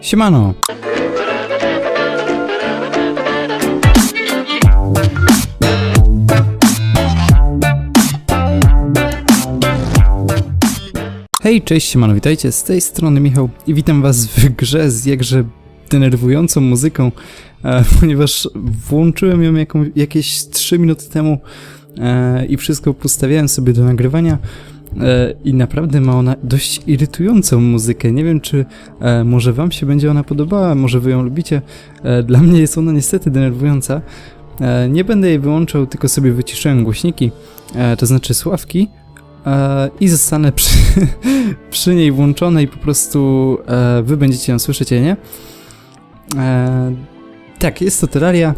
Siemano! Hej, cześć, siemano, witajcie, z tej strony Michał i witam was w grze z jakże denerwującą muzyką, e, ponieważ włączyłem ją jakieś 3 minuty temu e, i wszystko postawiałem sobie do nagrywania i naprawdę ma ona dość irytującą muzykę. Nie wiem, czy e, może wam się będzie ona podobała, może wy ją lubicie. E, dla mnie jest ona niestety denerwująca. E, nie będę jej wyłączał, tylko sobie wyciszyłem głośniki, e, to znaczy sławki e, i zostanę przy, przy niej włączone i po prostu e, wy będziecie ją słyszeć, nie? E, tak, jest to Terraria.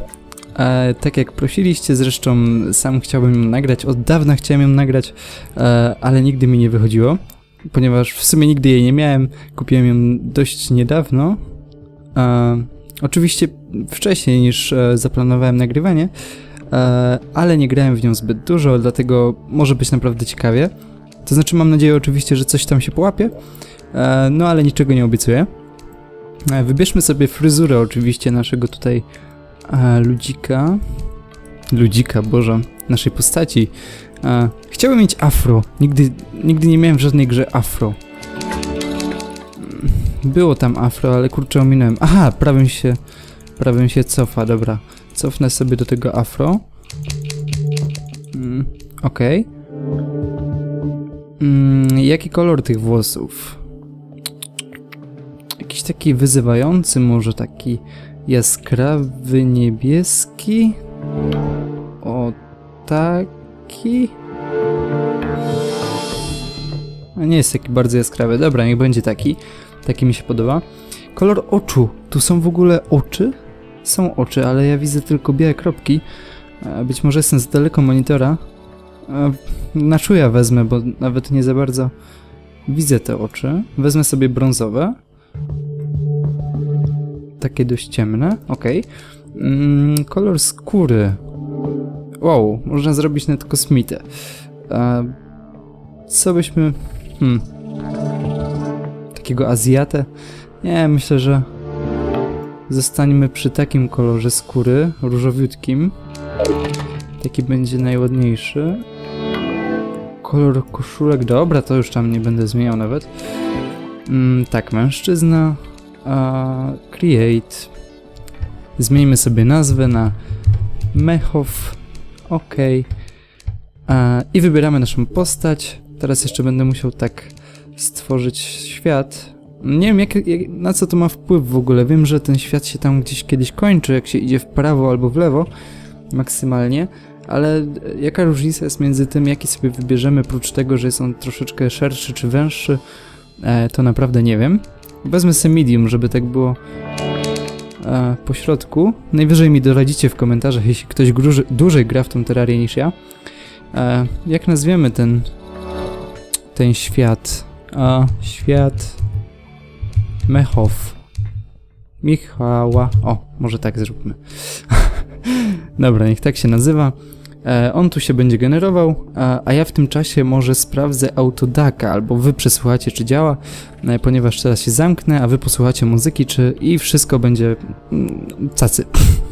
E, tak jak prosiliście, zresztą sam chciałbym ją nagrać, od dawna chciałem ją nagrać, e, ale nigdy mi nie wychodziło, ponieważ w sumie nigdy jej nie miałem, kupiłem ją dość niedawno. E, oczywiście wcześniej niż e, zaplanowałem nagrywanie, e, ale nie grałem w nią zbyt dużo, dlatego może być naprawdę ciekawie. To znaczy mam nadzieję oczywiście, że coś tam się połapie, e, no ale niczego nie obiecuję. E, Wybierzmy sobie fryzurę oczywiście naszego tutaj e, ludzika. Ludzika, Boże, naszej postaci. E, chciałbym mieć afro. Nigdy, nigdy nie miałem w żadnej grze afro. Mm, Było tam afro, ale kurczę ominąłem. Aha, prawym się, prawym się cofa, dobra. Cofnę sobie do tego afro. Mm, Okej. Mm, jaki kolor tych włosów? Jakiś taki wyzywający, może taki jaskrawy niebieski? O taki? A nie jest taki bardzo jaskrawy. Dobra, niech będzie taki. Taki mi się podoba. Kolor oczu. Tu są w ogóle oczy? Są oczy, ale ja widzę tylko białe kropki. Być może jestem z daleko monitora. Na czuja wezmę, bo nawet nie za bardzo widzę te oczy. Wezmę sobie brązowe. Takie dość ciemne, okej. Mm, kolor skóry. Wow, można zrobić nawet kosmitę. E, co byśmy... Hmm. Takiego Azjatę? Nie, myślę, że zostańmy przy takim kolorze skóry, różowiutkim. Taki będzie najładniejszy. Kolor koszulek, dobra, to już tam nie będę zmieniał nawet. Mm, tak, mężczyzna. Create. Zmieńmy sobie nazwę na Mechow. OK. I wybieramy naszą postać. Teraz jeszcze będę musiał tak stworzyć świat. Nie wiem, jak, jak, na co to ma wpływ w ogóle. Wiem, że ten świat się tam gdzieś kiedyś kończy, jak się idzie w prawo albo w lewo, maksymalnie. Ale jaka różnica jest między tym, jaki sobie wybierzemy, prócz tego, że jest on troszeczkę szerszy czy węższy, e, to naprawdę nie wiem. Wezmę sobie medium, żeby tak było e, po środku. Najwyżej mi doradzicie w komentarzach, jeśli ktoś gruży, dłużej gra w tą terrarię niż ja. E, jak nazwiemy ten ten świat? A, świat Mechow. Michała. O, może tak zróbmy. Dobra, niech tak się nazywa. E, on tu się będzie generował, a, ja w tym czasie może sprawdzę autodaka, albo wy przesłuchacie, czy działa, e, ponieważ teraz się zamknę, a wy posłuchacie muzyki, czy i wszystko będzie mm, cacy.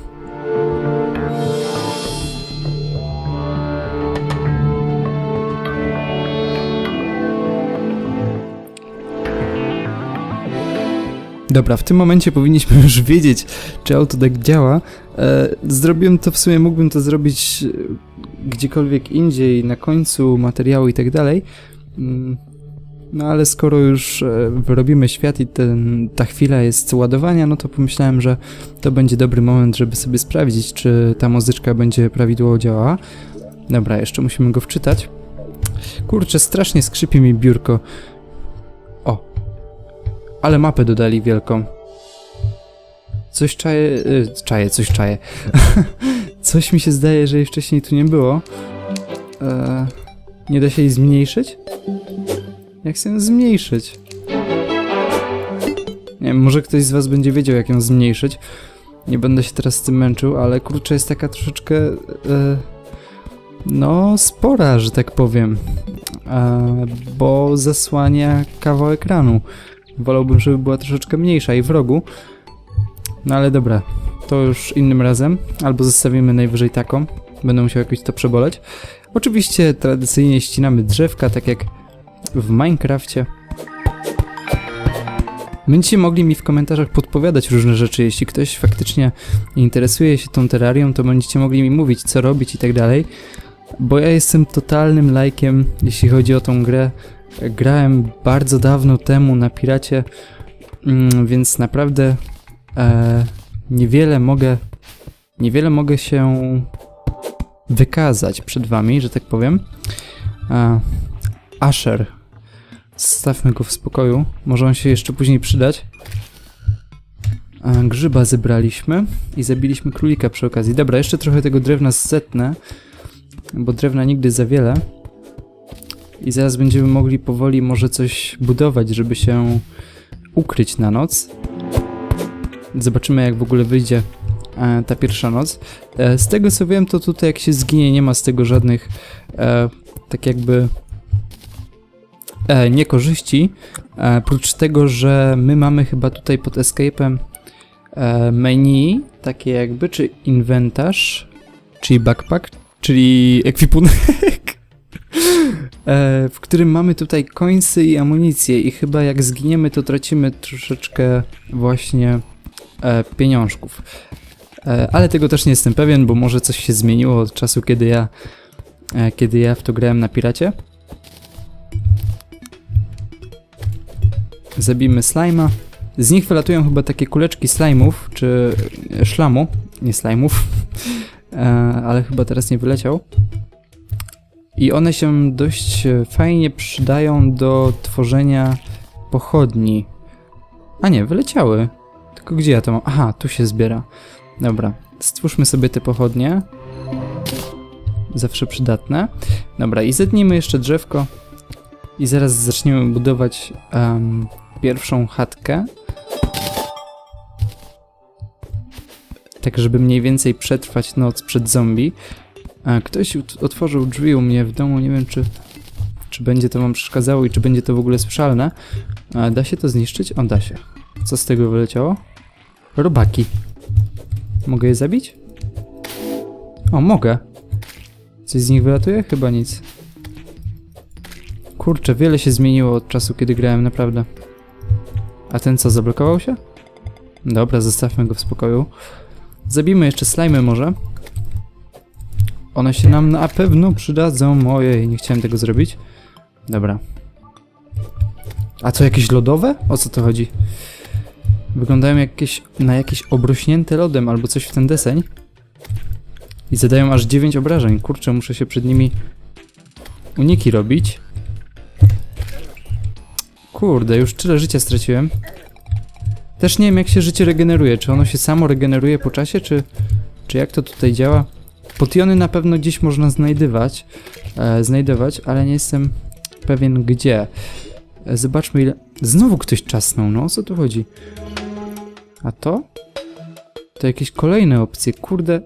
Dobra, w tym momencie powinniśmy już wiedzieć, czy autodeck działa. E, zrobiłem to w sumie, mógłbym to zrobić e, gdziekolwiek indziej, na końcu materiału i tak dalej. Mm, No ale skoro już e, wyrobimy świat i ten, ta chwila jest ładowania, no to pomyślałem, że to będzie dobry moment, żeby sobie sprawdzić, czy ta muzyczka będzie prawidłowo działała. Dobra, jeszcze musimy go wczytać. Kurczę, strasznie skrzypi mi biurko. Ale mapę dodali wielką. Coś czaję. Y, czaję, coś czaję. coś mi się zdaje, że jej wcześniej tu nie było. E, nie da się jej zmniejszyć? Jak chcę ją zmniejszyć? Nie wiem, może ktoś z was będzie wiedział, jak ją zmniejszyć. Nie będę się teraz z tym męczył, ale kurczę, jest taka troszeczkę. E, no, spora, że tak powiem. E, bo zasłania kawał ekranu. Wolałbym, żeby była troszeczkę mniejsza i w rogu. No ale dobra, to już innym razem. Albo zostawimy najwyżej taką. Będę musiał jakoś to przeboleć. Oczywiście tradycyjnie ścinamy drzewka, tak jak w Minecrafcie. Będziecie mogli mi w komentarzach podpowiadać różne rzeczy. Jeśli ktoś faktycznie interesuje się tą terrarią, to będziecie mogli mi mówić, co robić i tak dalej. Bo ja jestem totalnym lajkiem, jeśli chodzi o tą grę. Grałem bardzo dawno temu na Piracie, mm, więc naprawdę e, niewiele mogę niewiele mogę się wykazać przed wami, że tak powiem. E, Asher. Zostawmy go w spokoju. Może on się jeszcze później przydać. E, grzyba zebraliśmy i zabiliśmy królika przy okazji. Dobra, jeszcze trochę tego drewna zetnę, bo drewna nigdy za wiele. I zaraz będziemy mogli powoli może coś budować, żeby się ukryć na noc. Zobaczymy jak w ogóle wyjdzie e, ta pierwsza noc. E, z tego co wiem, to tutaj jak się zginie, nie ma z tego żadnych e, tak jakby e, niekorzyści. E, prócz tego, że my mamy chyba tutaj pod escape'em e, menu, takie jakby, czy inwentarz, czyli backpack, czyli ekwipunek, w którym mamy tutaj końcy i amunicję i chyba jak zginiemy, to tracimy troszeczkę właśnie e, pieniążków. E, ale tego też nie jestem pewien, bo może coś się zmieniło od czasu, kiedy ja, e, kiedy ja w to grałem na piracie. Zabijmy slajma. Z nich wylatują chyba takie kuleczki slajmów, czy e, szlamu, nie slajmów, e, ale chyba teraz nie wyleciał. I one się dość e, fajnie przydają do tworzenia pochodni. A nie, wyleciały. Tylko gdzie ja to mam? Aha, tu się zbiera. Dobra, stwórzmy sobie te pochodnie. Zawsze przydatne. Dobra, i zetnijmy jeszcze drzewko. I zaraz zaczniemy budować em, pierwszą chatkę. Tak, żeby mniej więcej przetrwać noc przed zombie. A ktoś otworzył drzwi u mnie w domu, nie wiem czy, czy będzie to wam przeszkadzało i czy będzie to w ogóle słyszalne. A da się to zniszczyć? O, da się. Co z tego wyleciało? Robaki. Mogę je zabić? O, mogę. Coś z nich wylatuje? Chyba nic. Kurczę, wiele się zmieniło od czasu, kiedy grałem, naprawdę. A ten co, zablokował się? Dobra, zostawmy go w spokoju. Zabijmy jeszcze slajmy może. One się nam na pewno przydadzą. Ojej, nie chciałem tego zrobić. Dobra. A co, jakieś lodowe? O co to chodzi? Wyglądają jakieś, na jakieś obrośnięte lodem albo coś w ten deseń. I zadają aż 9 obrażeń. Kurczę, muszę się przed nimi uniki robić. Kurde, już tyle życia straciłem. Też nie wiem, jak się życie regeneruje. Czy ono się samo regeneruje po czasie, czy, czy jak to tutaj działa? Potiony na pewno gdzieś można znajdywać, e, znajdować, ale nie jestem pewien gdzie. E, zobaczmy ile... Znowu ktoś czasnął, no o co tu chodzi? A to? To jakieś kolejne opcje, kurde.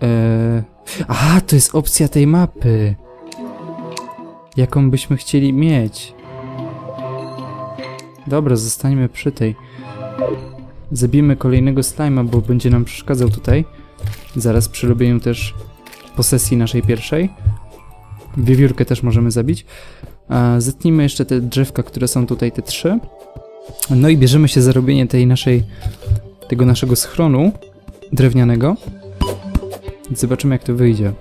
Eee... Aha, to jest opcja tej mapy. Jaką byśmy chcieli mieć. Dobra, zostańmy przy tej. Zabijmy kolejnego slima, bo będzie nam przeszkadzał tutaj. Zaraz przy robieniu też posesji naszej pierwszej. Wiewiórkę też możemy zabić. Zetnijmy jeszcze te drzewka, które są tutaj, te trzy. No i bierzemy się za robienie tej naszej, tego naszego schronu drewnianego. Zobaczymy jak to wyjdzie.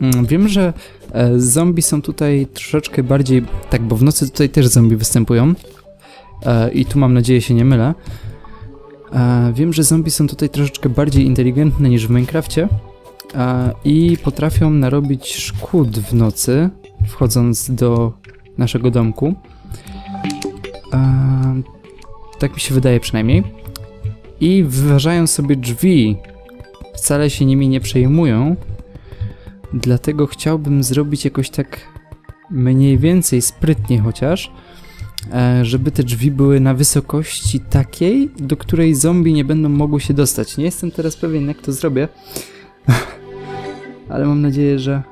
Mm, Wiem, że e, zombie są tutaj troszeczkę bardziej... Tak, bo w nocy tutaj też zombie występują. E, I tu mam nadzieję się nie mylę. E, Wiem, że zombie są tutaj troszeczkę bardziej inteligentne niż w Minecrafcie. E, I potrafią narobić szkód w nocy, wchodząc do naszego domku. Eee, tak mi się wydaje przynajmniej. I wyważają sobie drzwi. Wcale się nimi nie przejmują. Dlatego chciałbym zrobić jakoś tak mniej więcej sprytnie chociaż, e, żeby te drzwi były na wysokości takiej, do której zombie nie będą mogły się dostać. Nie jestem teraz pewien jak to zrobię, ale mam nadzieję, że,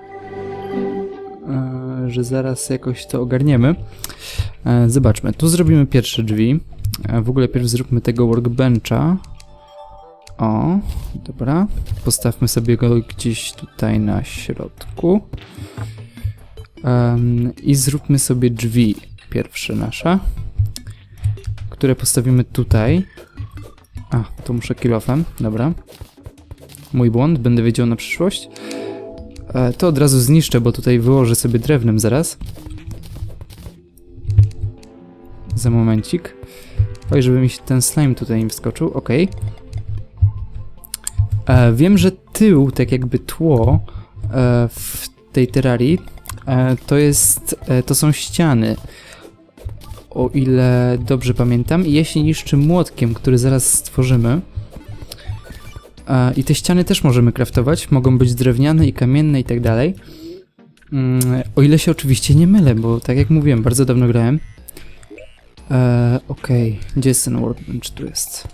e, e, że zaraz jakoś to ogarniemy. E, Zobaczmy, tu zrobimy pierwsze drzwi. E, W ogóle pierw zróbmy tego workbencha. O, dobra. Postawmy sobie go gdzieś tutaj na środku. Em, I zróbmy sobie drzwi pierwsze nasze, które postawimy tutaj. A, to muszę kilofem, dobra. Mój błąd, będę wiedział na przyszłość. E, to od razu zniszczę, bo tutaj wyłożę sobie drewnem zaraz. Za momencik. Oj, żeby mi się ten slime tutaj nie wskoczył, okej. E, Wiem, że tył, tak jakby tło e, w tej terrarii, e, to jest, e, to są ściany. O ile dobrze pamiętam. I je się niszczy młotkiem, który zaraz stworzymy. I te ściany też możemy craftować. Mogą być drewniane i kamienne i tak dalej. Mm, O ile się oczywiście nie mylę, bo tak jak mówiłem, bardzo dawno grałem. E, Okej, gdzie jest ten workbench? Tu jest.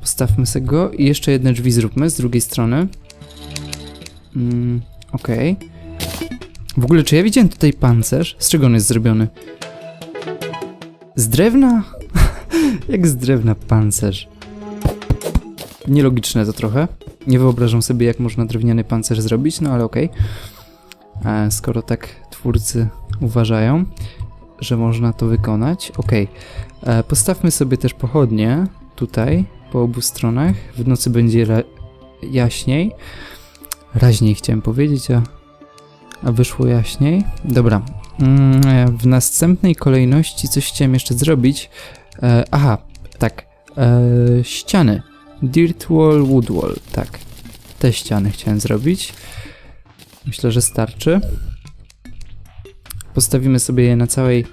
Postawmy sobie go i jeszcze jedne drzwi zróbmy z drugiej strony. Mm, Okej. W ogóle, czy ja widziałem tutaj pancerz? Z czego on jest zrobiony? Z drewna? Jak z drewna pancerz? Nielogiczne to trochę. Nie wyobrażam sobie, jak można drewniany pancerz zrobić, no ale okej. E, Skoro tak twórcy uważają, że można to wykonać. Okej. E, Postawmy sobie też pochodnie tutaj, po obu stronach. W nocy będzie jaśniej. Raźniej chciałem powiedzieć, a, a wyszło jaśniej. Dobra. Mm, w następnej kolejności coś chciałem jeszcze zrobić. E, aha, tak. E, ściany. Dirt wall, wood wall. Tak. Te ściany chciałem zrobić. Myślę, że starczy. Postawimy sobie je na całej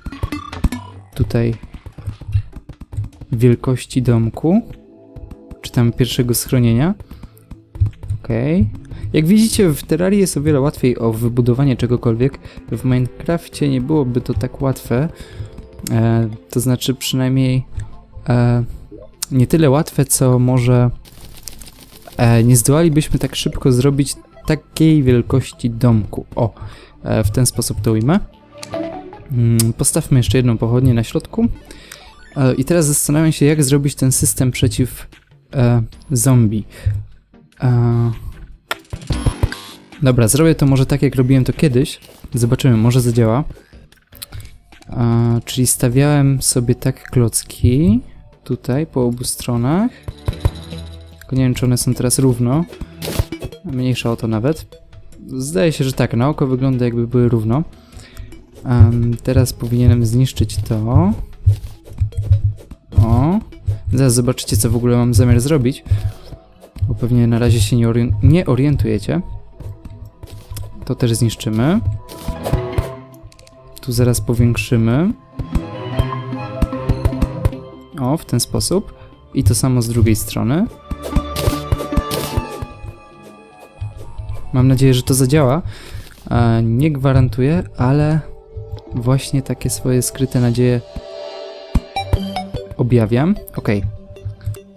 tutaj wielkości domku. Czy tam pierwszego schronienia. Okej. Jak widzicie, w Terrarii jest o wiele łatwiej o wybudowanie czegokolwiek. W Minecrafcie nie byłoby to tak łatwe. E, to znaczy przynajmniej e, nie tyle łatwe, co może e, nie zdołalibyśmy tak szybko zrobić takiej wielkości domku. O, e, w ten sposób to ujmę. Mm, Postawmy jeszcze jedną pochodnię na środku. E, I teraz zastanawiam się, jak zrobić ten system przeciw e, zombie. E, dobra, zrobię to może tak, jak robiłem to kiedyś. Zobaczymy, może zadziała. E, czyli stawiałem sobie tak klocki tutaj po obu stronach. Tylko nie wiem, czy one są teraz równo. Mniejsza o to nawet. Zdaje się, że tak. Na oko wygląda, jakby były równo. Em, teraz powinienem zniszczyć to. O. Zaraz zobaczycie, co w ogóle mam zamiar zrobić. Bo pewnie na razie się nie, orien- nie orientujecie. To też zniszczymy. Tu zaraz powiększymy. O, w ten sposób. I to samo z drugiej strony. Mam nadzieję, że to zadziała. E, nie gwarantuję, ale właśnie takie swoje skryte nadzieje objawiam. Ok.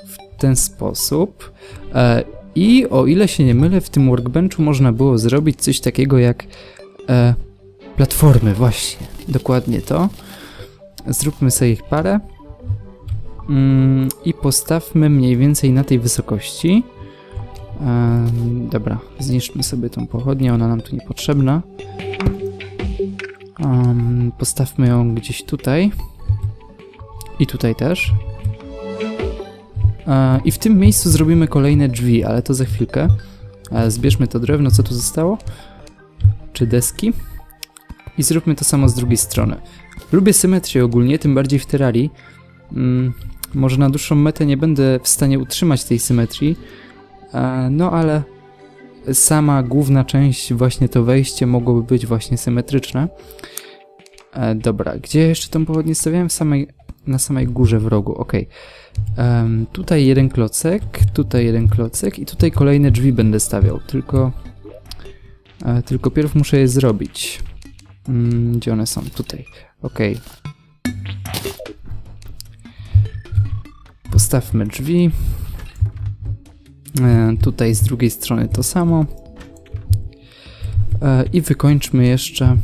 W ten sposób. E, I o ile się nie mylę, w tym workbenchu można było zrobić coś takiego jak e, platformy, właśnie. Dokładnie to. Zróbmy sobie ich parę. Mm, I postawmy mniej więcej na tej wysokości. Em, dobra, zniszczmy sobie tą pochodnię, ona nam tu niepotrzebna. Em, postawmy ją gdzieś tutaj. I tutaj też. E, I w tym miejscu zrobimy kolejne drzwi, ale to za chwilkę. E, zbierzmy to drewno, co tu zostało. Czy deski. I zróbmy to samo z drugiej strony. Lubię symetrię ogólnie, tym bardziej w Terrarii. Mm, może na dłuższą metę nie będę w stanie utrzymać tej symetrii, e, no ale sama główna część, właśnie to wejście mogłoby być właśnie symetryczne. Dobra, gdzie jeszcze tą pochodnię stawiałem? W samej, na samej górze w rogu, ok. Em, tutaj jeden klocek, tutaj jeden klocek i tutaj kolejne drzwi będę stawiał, tylko... E, tylko pierw muszę je zrobić. Mm, gdzie one są? Tutaj. Ok. Postawmy drzwi. E, tutaj z drugiej strony to samo. E, I wykończmy jeszcze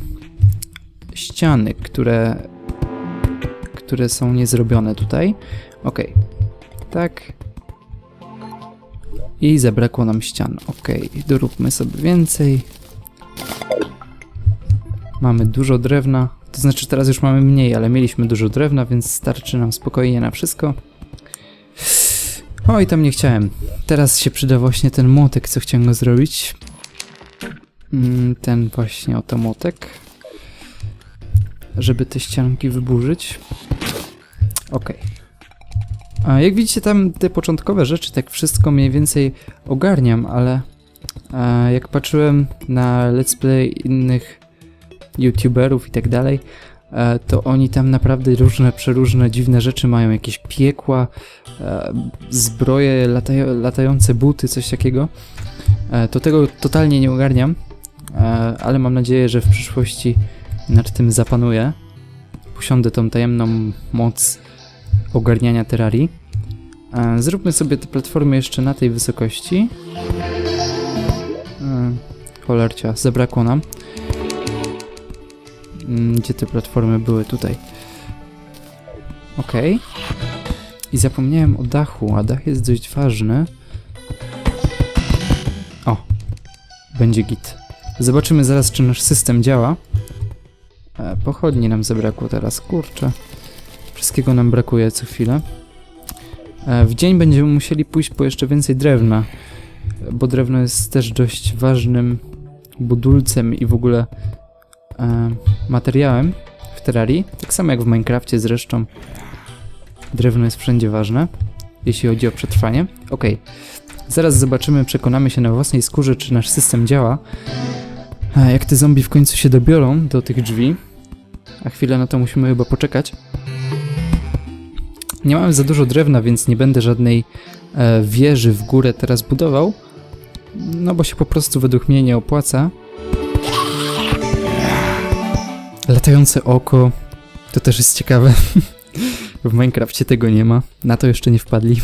ściany, które, które są niezrobione tutaj. Okej. Tak. I zabrakło nam ścian. Okej, doróbmy sobie więcej. Mamy dużo drewna. To znaczy teraz już mamy mniej, ale mieliśmy dużo drewna, więc starczy nam spokojnie na wszystko. Oj, tam nie chciałem. Teraz się przyda właśnie ten młotek, co chciałem go zrobić. Mm, Ten właśnie oto młotek. Żeby te ścianki wyburzyć. Okej. A Jak widzicie tam te początkowe rzeczy, tak wszystko mniej więcej ogarniam, ale e, jak patrzyłem na let's play innych youtuberów i tak dalej, e, to oni tam naprawdę różne, przeróżne, dziwne rzeczy mają, jakieś piekła, e, zbroje, latają, latające buty, coś takiego. To tego totalnie nie ogarniam, ale mam nadzieję, że w przyszłości nad tym zapanuję. Posiądę tą tajemną moc ogarniania terrarii. E, Zróbmy sobie te platformy jeszcze na tej wysokości. E, Cholercia, zabrakło nam. Mm, Gdzie te platformy były? Tutaj. Okej. I zapomniałem o dachu, a dach jest dość ważny. O. Będzie git. Zobaczymy zaraz, czy nasz system działa. E, pochodni nam zabrakło teraz, kurczę. Wszystkiego nam brakuje co chwilę. E, w dzień będziemy musieli pójść po jeszcze więcej drewna, bo drewno jest też dość ważnym budulcem i w ogóle e, materiałem w terrarii. Tak samo jak w Minecrafcie zresztą. Drewno jest wszędzie ważne, jeśli chodzi o przetrwanie. Ok, zaraz zobaczymy, przekonamy się na własnej skórze, czy nasz system działa. A jak te zombie w końcu się dobiorą do tych drzwi, a chwilę na to musimy chyba poczekać. Nie mamy za dużo drewna, więc nie będę żadnej e, wieży w górę teraz budował. No bo się po prostu według mnie nie opłaca. Latające oko. To też jest ciekawe. w Minecrafcie tego nie ma. Na to jeszcze nie wpadli.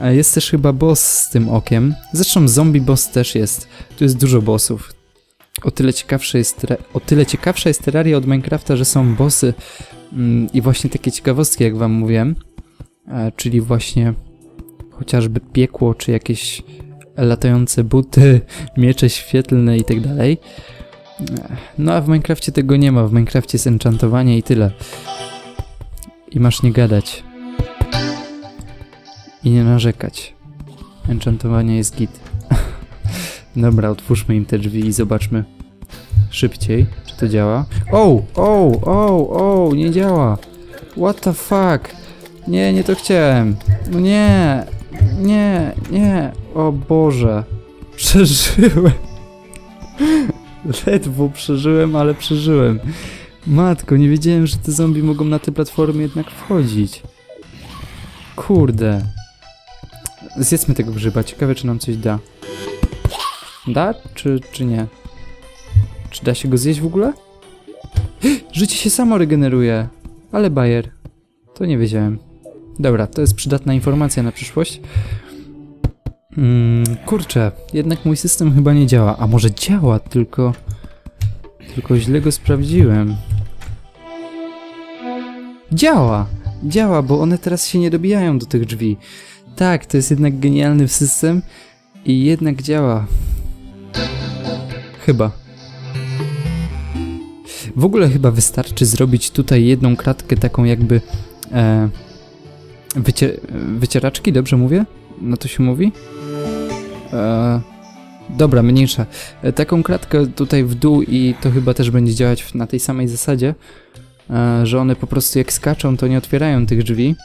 A jest też chyba boss z tym okiem. Zresztą zombie boss też jest. Tu jest dużo bossów. O tyle ciekawsze jest, o tyle ciekawsza jest Terraria od Minecrafta, że są bossy mm, i właśnie takie ciekawostki, jak wam mówiłem. E, czyli właśnie chociażby piekło, czy jakieś latające buty, miecze świetlne i tak dalej. E, No a w Minecrafcie tego nie ma. W Minecrafcie jest enchantowanie i tyle. I masz nie gadać. I nie narzekać. Enchantowanie jest git. Dobra, otwórzmy im te drzwi i zobaczmy szybciej, czy to działa. O, o, o, o, nie działa. What the fuck? Nie, nie to chciałem. No nie, nie, nie. O Boże. Przeżyłem. Ledwo przeżyłem, ale przeżyłem. Matko, nie wiedziałem, że te zombie mogą na te platformy jednak wchodzić. Kurde. Zjedzmy tego grzyba, ciekawe czy nam coś da. Da, czy, czy nie? Czy da się go zjeść w ogóle? Życie się samo regeneruje. Ale bajer. To nie wiedziałem. Dobra, to jest przydatna informacja na przyszłość. Mm, kurczę, jednak mój system chyba nie działa. A może działa, tylko... Tylko źle go sprawdziłem. Działa! Działa, bo one teraz się nie dobijają do tych drzwi. Tak, to jest jednak genialny system i jednak działa. Chyba. W ogóle chyba wystarczy zrobić tutaj jedną kratkę taką jakby e, wycie, wycieraczki, dobrze mówię? No to się mówi? E, dobra, mniejsza. E, taką kratkę tutaj w dół i to chyba też będzie działać na tej samej zasadzie, e, że one po prostu jak skaczą, to nie otwierają tych drzwi.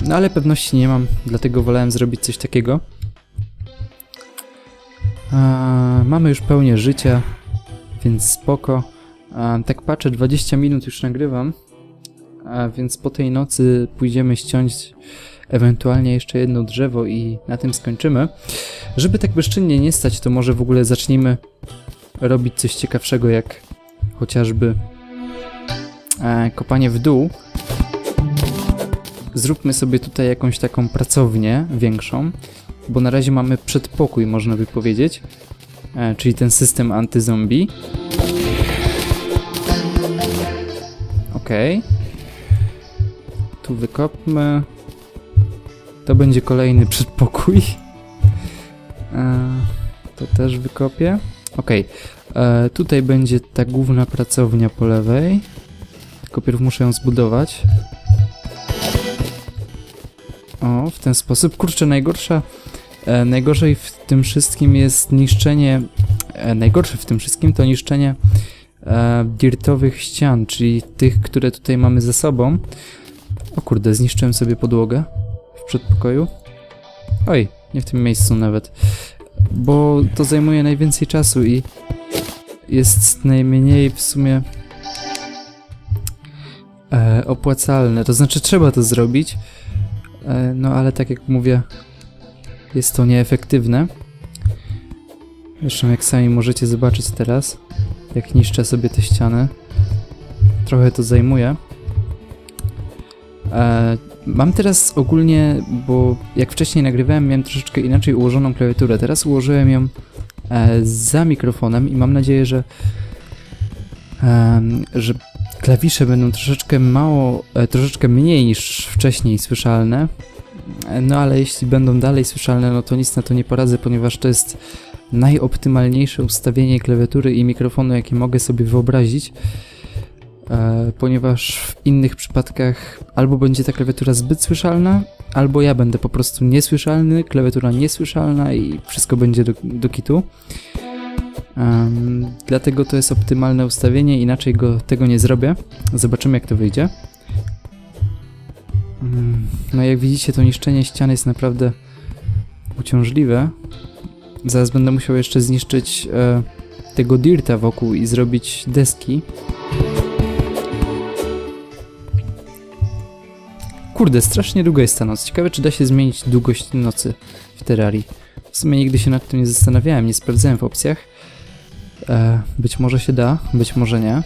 No ale pewności nie mam, dlatego wolałem zrobić coś takiego. Mamy już pełnię życia, więc spoko. Tak patrzę, 20 minut już nagrywam, więc po tej nocy pójdziemy ściąć ewentualnie jeszcze jedno drzewo i na tym skończymy. Żeby tak bezczynnie nie stać, to może w ogóle zacznijmy robić coś ciekawszego, jak chociażby e, kopanie w dół. Zróbmy sobie tutaj jakąś taką pracownię większą, bo na razie mamy przedpokój, można by powiedzieć, e, czyli ten system antyzombie. Okej. Tu wykopmy. To będzie kolejny przedpokój. E, to też wykopię. Okej. E, Tutaj będzie ta główna pracownia po lewej. Tylko pierw muszę ją zbudować. O, w ten sposób. Kurczę, najgorsza. E, najgorzej w tym wszystkim jest niszczenie. E, najgorsze w tym wszystkim to niszczenie e, dirtowych ścian, czyli tych, które tutaj mamy ze sobą. O kurde, zniszczyłem sobie podłogę w przedpokoju. Oj, nie w tym miejscu nawet. Bo to zajmuje najwięcej czasu i jest najmniej w sumie e, opłacalne. To znaczy, trzeba to zrobić, no ale tak jak mówię, jest to nieefektywne. Zresztą, jak sami możecie zobaczyć teraz, jak niszczę sobie te ściany. Trochę to zajmuje. E, mam teraz ogólnie, bo jak wcześniej nagrywałem, miałem troszeczkę inaczej ułożoną klawiaturę. Teraz ułożyłem ją e, za mikrofonem i mam nadzieję, że, że klawisze będą troszeczkę mało, e, troszeczkę mniej niż wcześniej słyszalne. No ale jeśli będą dalej słyszalne, no to nic na to nie poradzę, ponieważ to jest najoptymalniejsze ustawienie klawiatury i mikrofonu, jakie mogę sobie wyobrazić. E, ponieważ w innych przypadkach albo będzie ta klawiatura zbyt słyszalna, albo ja będę po prostu niesłyszalny, klawiatura niesłyszalna i wszystko będzie do, do kitu. Dlatego to jest optymalne ustawienie, inaczej go, tego nie zrobię. Zobaczymy jak to wyjdzie. Mm, No jak widzicie to niszczenie ścian jest naprawdę uciążliwe. Zaraz będę musiał jeszcze zniszczyć e, tego dirta wokół i zrobić deski. Kurde, strasznie długa jest ta noc. Ciekawe, czy da się zmienić długość nocy w Terrarii. W sumie nigdy się nad tym nie zastanawiałem, nie sprawdzałem w opcjach. E, być może się da, być może nie.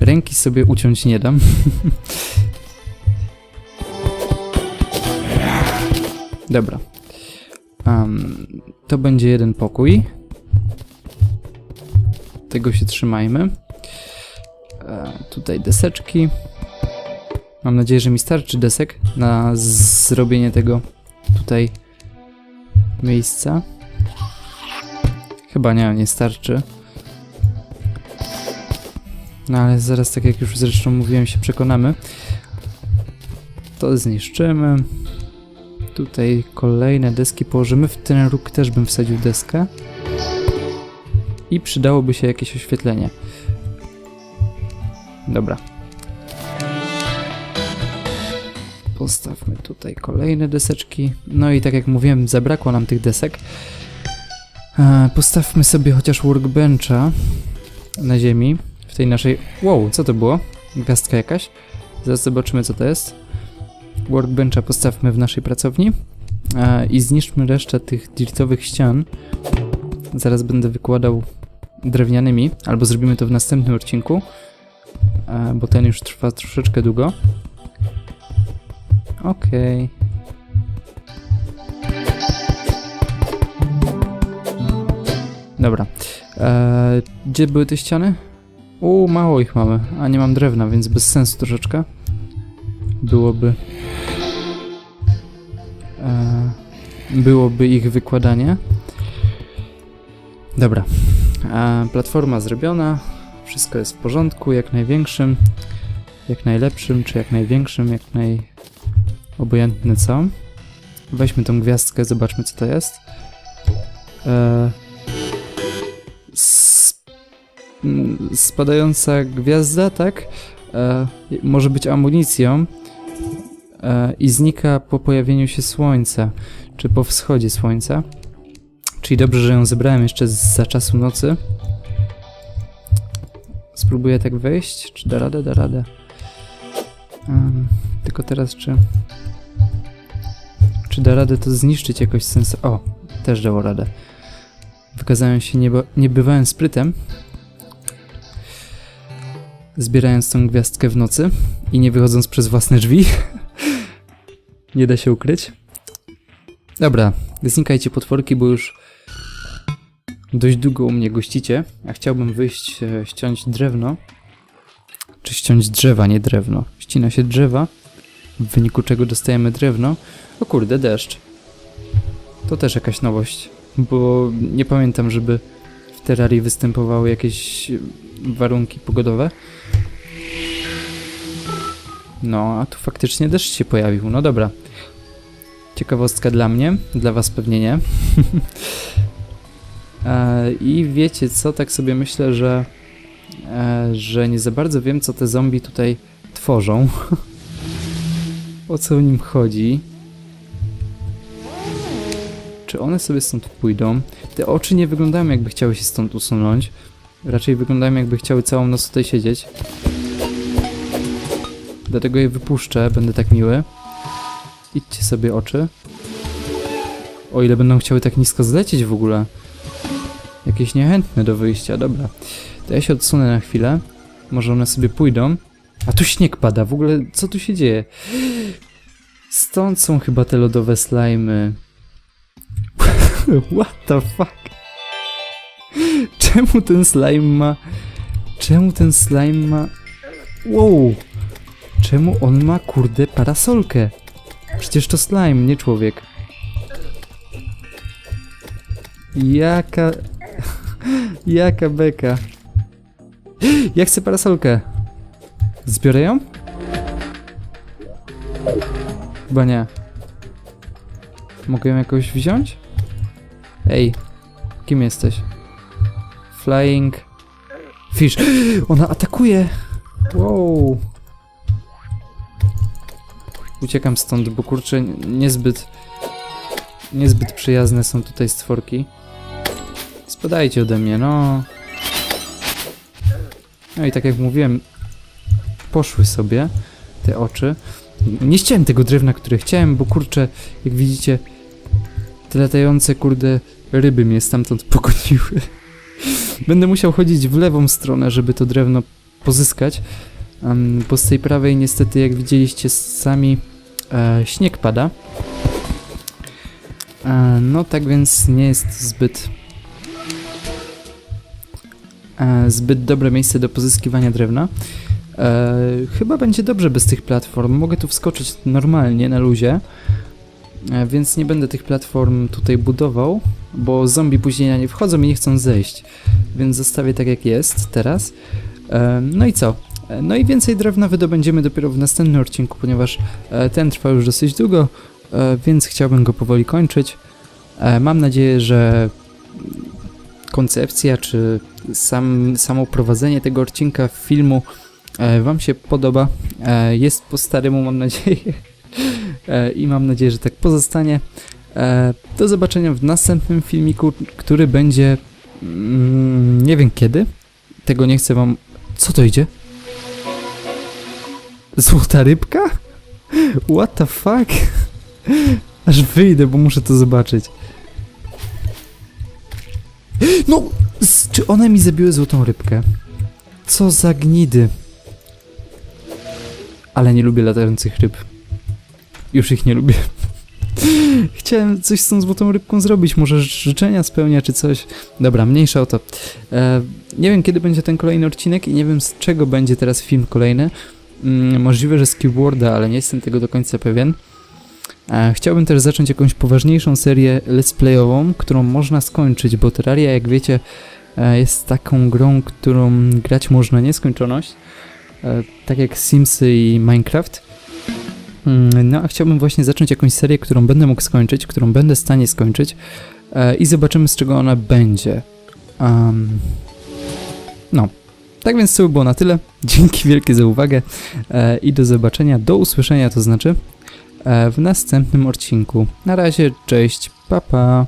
Ręki sobie uciąć nie dam. Dobra. Em, to będzie jeden pokój. Tego się trzymajmy. E, tutaj deseczki. Mam nadzieję, że mi starczy desek na zrobienie tego tutaj miejsca. Chyba nie, nie starczy. No ale zaraz, tak jak już zresztą mówiłem, się przekonamy. To zniszczymy. Tutaj kolejne deski położymy. W ten róg też bym wsadził deskę. I przydałoby się jakieś oświetlenie. Dobra. Postawmy tutaj kolejne deseczki. No i tak jak mówiłem, zabrakło nam tych desek. E, Postawmy sobie chociaż workbencha na ziemi. W tej naszej... Wow, co to było? Gwiazdka jakaś? Zaraz zobaczymy co to jest. Workbencha postawmy w naszej pracowni. E, I zniszczmy resztę tych dirtowych ścian. Zaraz będę wykładał drewnianymi, albo zrobimy to w następnym odcinku, e, bo ten już trwa troszeczkę długo. Okej. Dobra. E, gdzie były te ściany? U, mało ich mamy, a nie mam drewna, więc bez sensu troszeczkę. Byłoby... E, byłoby ich wykładanie. Dobra. E, platforma zrobiona. Wszystko jest w porządku, jak największym, jak najlepszym, czy jak największym, jak naj... Obojętne co. Weźmy tą gwiazdkę, zobaczmy co to jest. E, m, spadająca gwiazda, tak? E, może być amunicją e, i znika po pojawieniu się słońca, czy po wschodzie słońca. Czyli dobrze, że ją zebrałem jeszcze za czasu nocy. Spróbuję tak wejść. Czy da radę? Da radę. Em, tylko teraz, czy... Czy da radę to zniszczyć jakoś sens... O, też dało radę. Wykazałem się nieba- niebywałym sprytem. Zbierając tą gwiazdkę w nocy i nie wychodząc przez własne drzwi. nie da się ukryć. Dobra, znikajcie potworki, bo już dość długo u mnie gościcie, a chciałbym wyjść, e, ściąć drewno. Czy ściąć drzewa, nie drewno. Ścina się drzewa, w wyniku czego dostajemy drewno. O kurde, deszcz. To też jakaś nowość, bo nie pamiętam, żeby w Terrarii występowały jakieś warunki pogodowe. No, a tu faktycznie deszcz się pojawił. No dobra. Ciekawostka dla mnie, dla was pewnie nie. E, I wiecie co, tak sobie myślę, że, e, że nie za bardzo wiem, co te zombie tutaj tworzą. o co w nim chodzi? Czy one sobie stąd pójdą? Te oczy nie wyglądają jakby chciały się stąd usunąć. Raczej wyglądają jakby chciały całą noc tutaj siedzieć. Dlatego je wypuszczę, będę tak miły. Idźcie sobie oczy. O ile będą chciały tak nisko zlecieć w ogóle. Jakieś niechętne do wyjścia, dobra. To ja się odsunę na chwilę. Może one sobie pójdą. A tu śnieg pada, w ogóle co tu się dzieje? Stąd są chyba te lodowe slajmy. What the fuck? Czemu ten slime ma... Czemu ten slime ma... Wow! Czemu on ma kurde parasolkę? Przecież to slime, nie człowiek. Jaka... Jaka beka. Ja chcę parasolkę. Zbiorę ją? Chyba nie. Mogę ją jakoś wziąć? Ej, kim jesteś? Flying Fish. Ona atakuje! Wow. Uciekam stąd, bo kurczę, niezbyt... Niezbyt przyjazne są tutaj stworki. Spadajcie ode mnie, no. No i tak jak mówiłem, poszły sobie te oczy. Nie chciałem tego drewna, które chciałem, bo kurczę, jak widzicie, te latające, kurde, ryby mnie stamtąd pogoniły. Będę musiał chodzić w lewą stronę, żeby to drewno pozyskać, bo z tej prawej niestety, jak widzieliście sami, e, śnieg pada. E, no tak więc nie jest zbyt e, zbyt dobre miejsce do pozyskiwania drewna. Chyba będzie dobrze bez tych platform. Mogę tu wskoczyć normalnie, na luzie. Więc nie będę tych platform tutaj budował, bo zombie później na nie wchodzą i nie chcą zejść. Więc zostawię tak jak jest teraz. No i co? No i więcej drewna wydobędziemy dopiero w następnym odcinku, ponieważ e, ten trwa już dosyć długo, e, więc chciałbym go powoli kończyć. E, Mam nadzieję, że koncepcja czy sam, samo prowadzenie tego odcinka filmu Wam się podoba. Jest po staremu, mam nadzieję. I mam nadzieję, że tak pozostanie. Do zobaczenia w następnym filmiku, który będzie. mm, Nie wiem kiedy. Tego nie chcę Wam. Co to idzie? Złota rybka? What the fuck? Aż wyjdę, bo muszę to zobaczyć. No! Czy one mi zabiły złotą rybkę? Co za gnidy. Ale nie lubię latających ryb. Już ich nie lubię. Chciałem coś z tą złotą rybką zrobić, może życzenia spełnia czy coś. Dobra, mniejsza o to. E, nie wiem kiedy będzie ten kolejny odcinek i nie wiem z czego będzie teraz film kolejny. Mm, możliwe, że z ale nie jestem tego do końca pewien. E, chciałbym też zacząć jakąś poważniejszą serię let's playową, którą można skończyć, bo Terraria, jak wiecie, e, jest taką grą, którą grać można nieskończoność. E, tak jak Simsy i Minecraft. Mm, No, a chciałbym właśnie zacząć jakąś serię, którą będę mógł skończyć, którą będę w stanie skończyć i zobaczymy, z czego ona będzie. Am, no, tak więc to by było na tyle. Dzięki wielkie za uwagę e, i do zobaczenia, do usłyszenia to znaczy e, w następnym odcinku. Na razie, cześć, pa pa.